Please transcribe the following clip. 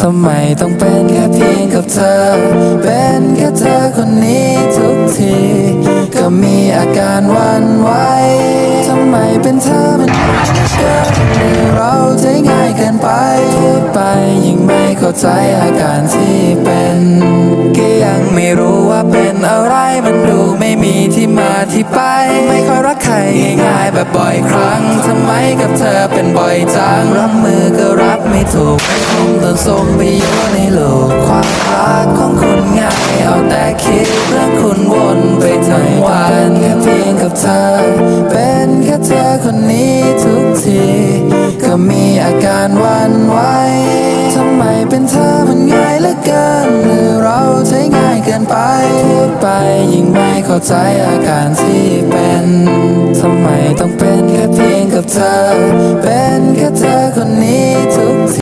ทำไมต้องเป็นแค่เพียงกับเธอ เป็นแค่เธอคนนี้ทุกที ก็มีอาการวันไหวทำไมเป็นเธอมันเกินเราใจง่ายเกินไปพูดไปยิ่งไม่เข้าใจอาการที่เป็นก็ยังไม่รู้ว่าเป็นอะไรมันดูไม่มีที่มาที่ไป ไม่ค่อยรักใครง่ายๆแบบบ่อยครั้งทำ กันบ่อยจังรับมือก็รับไม่ถูกไม่คงต้องส่งไปอยู่ในโลกความรักของคุณง่ายเอาแต่คิดเรื่องคุณวนไปทั้งวันแค่เพียงกับเธอ เป็นแค่เธอคนนี้ทุกที ก็มีอาการวันไหวทำไมเป็นเธอมันง่ายเหลือเกินหรือเราใช้ง่ายเกินไปพูดไปยิ่งไม่เข้าใจอาการที่เป็น ทำไมต้องเป็นแค่เพียงกับเธอ เป็นแค่เธอคนนี้